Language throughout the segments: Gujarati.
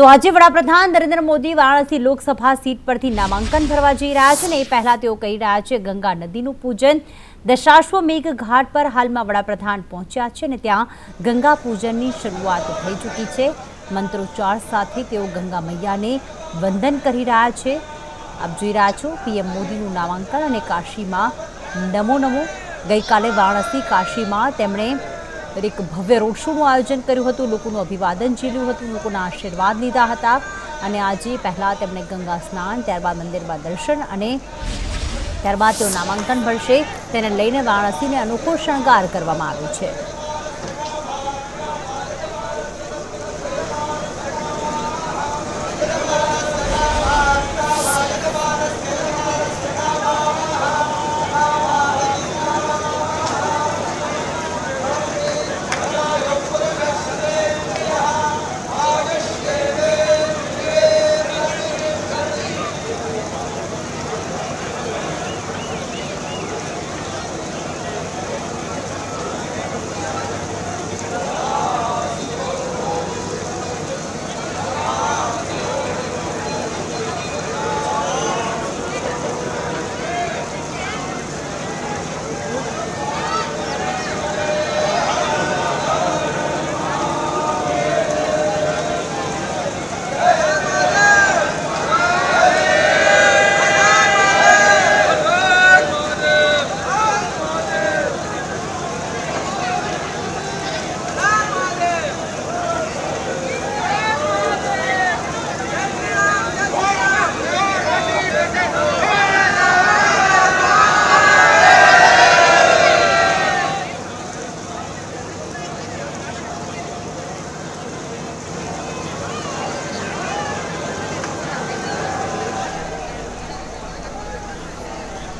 તો આજે વડાપ્રધાન નરેન્દ્ર મોદી વારાણસી લોકસભા સીટ પરથી નામાંકન ભરવા જઈ રહ્યા છે ને એ પહેલા તેઓ કહી રહ્યા છે, ગંગા નદીનું પૂજન દશાશ્વમેઘ ઘાટ પર હાલમાં વડાપ્રધાન પહોંચ્યા છે ને ત્યાં ગંગા પૂજનની શરૂઆત થઈ ચૂકી છે. મંત્રોચ્ચાર સાથે તેઓ ગંગા મૈયાને વંદન કરી રહ્યા છે. આપ જોઈ રહ્યા છો, પીએમ મોદીનું નામાંકન અને કાશીમાં નમો નમો. ગઈકાલે વારાણસી કાશીમાં તેમણે એક ભવ્ય રોડ શોનું આયોજન કર્યું હતું, લોકોનું અભિવાદન ઝીલ્યું હતું, લોકોના આશીર્વાદ લીધા હતા અને આજે પહેલાં તેમણે ગંગા સ્નાન, ત્યારબાદ મંદિરમાં દર્શન અને ત્યારબાદ તેઓ નામાંકન ભરશે. તેને લઈને વારાણસીને અનોખો શણગાર કરવામાં આવ્યો છે.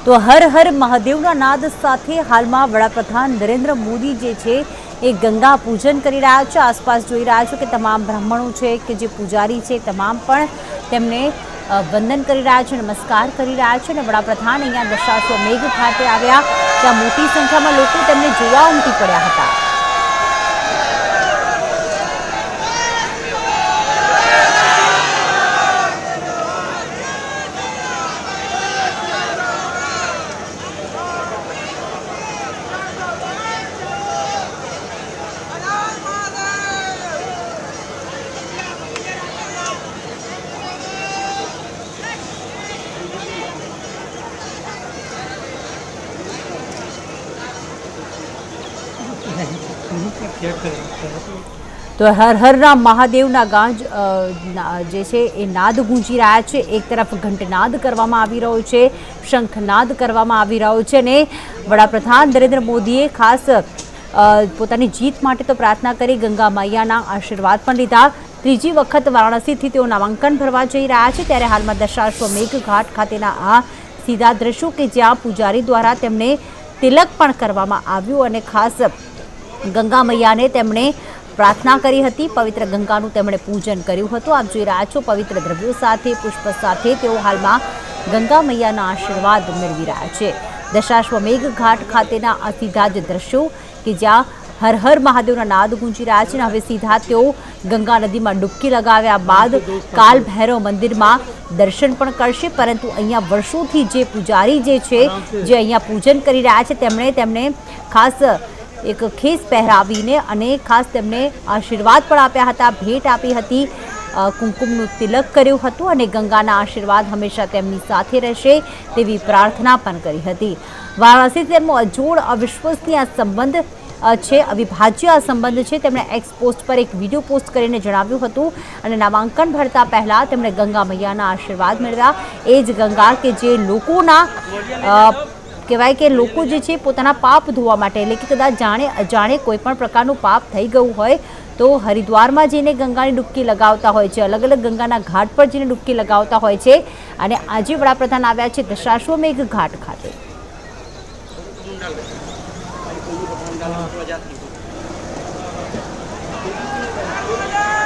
તો હર હર મહાદેવના નાદ સાથે હાલમાં વડાપ્રધાન નરેન્દ્ર મોદી જે છે એ ગંગા પૂજન કરી રહ્યા છે. આસપાસ જોઈ રહ્યા છો કે તમામ બ્રાહ્મણો છે કે જે પૂજારી છે તમામ પણ તેમને વંદન કરી રહ્યા છે, નમસ્કાર કરી રહ્યા છે અને વડાપ્રધાન અહીંયા દશાશ્વમેઘ ખાતે આવ્યા. ત્યાં મોટી સંખ્યામાં લોકો તેમને જોવા ઉમટી પડ્યા હતા. તો હર હરના મહાદેવના ગાંજ જે છે એ નાદ ગુંજી રહ્યા છે. એક તરફ ઘંટનાદ કરવામાં આવી રહ્યો છે, શંખનાદ કરવામાં આવી રહ્યો છે અને વડાપ્રધાન નરેન્દ્ર મોદીએ ખાસ પોતાની જીત માટે તો પ્રાર્થના કરી, ગંગા મૈયાના આશીર્વાદ પણ લીધા. ત્રીજી વખત વારાણસીથી તેઓ નામાંકન ભરવા જઈ રહ્યા છે. ત્યારે હાલમાં દશાશ્વમેઘ ઘાટ ખાતેના આ સીધા દ્રશ્યો કે જ્યાં પૂજારી દ્વારા તેમને તિલક પણ કરવામાં આવ્યું અને ખાસ ગંગા મૈયાને તેમણે પ્રાર્થના કરી હતી. પવિત્ર ગંગાનું તેમણે પૂજન કર્યું હતું. આપ જોઈ રહ્યા છો પવિત્ર દ્રવ્યો સાથે, પુષ્પ સાથે તેઓ હાલમાં ગંગા મૈયાના આશીર્વાદ મેળવી રહ્યા છે. દશાશ્વમેઘ ઘાટ ખાતેના આ દ્રશ્યો કે જ્યાં હર હર મહાદેવના નાદ ગુંજી રહ્યા છે અને હવે સીધા તેઓ ગંગા નદીમાં ડૂબકી લગાવ્યા બાદ કાલ ભૈરવ મંદિરમાં દર્શન પણ કરશે. પરંતુ અહીંયા વર્ષોથી જે પૂજારી જે છે, જે અહીંયા પૂજન કરી રહ્યા છે, તેમણે તેમણે ખાસ એક ખેસ પહેરાવીને અને ખાસ તેમને આશીર્વાદ પણ આપ્યા હતા, ભેટ આપી હતી. કુમકુમનું તિલક કર્યું હતું અને ગંગાના આશીર્વાદ હંમેશા તેમની સાથે રહેશે તેવી પ્રાર્થના પણ કરી હતી. વારાણસી તેમનો અજોડ અવિશ્વસનીય સંબંધ છે, અવિભાજ્ય આ સંબંધ છે. તેમણે એક્સ પોસ્ટ પર એક વીડિયો પોસ્ટ કરીને જણાવ્યું હતું અને નામાંકન ભરતા પહેલાં તેમણે ગંગા મૈયાના આશીર્વાદ મેળવ્યા. એ જ ગંગા કે જે લોકોના કહેવાય કે લોકો જે છે પોતાના પાપ ધોવા માટે, એટલે કે કદાચ જાણે અજાણે કોઈ પણ પ્રકારનું પાપ થઈ ગયું હોય, તો હરિદ્વારમાં જઈને ગંગાની ડૂબકી લગાવતા હોય છે. અલગ અલગ ગંગાના ઘાટ પર જઈને ડૂબકી લગાવતા હોય છે. અને આજે વડાપ્રધાન આવ્યા છે દશાશ્વમેઘ ઘાટ ખાતે. Yeah.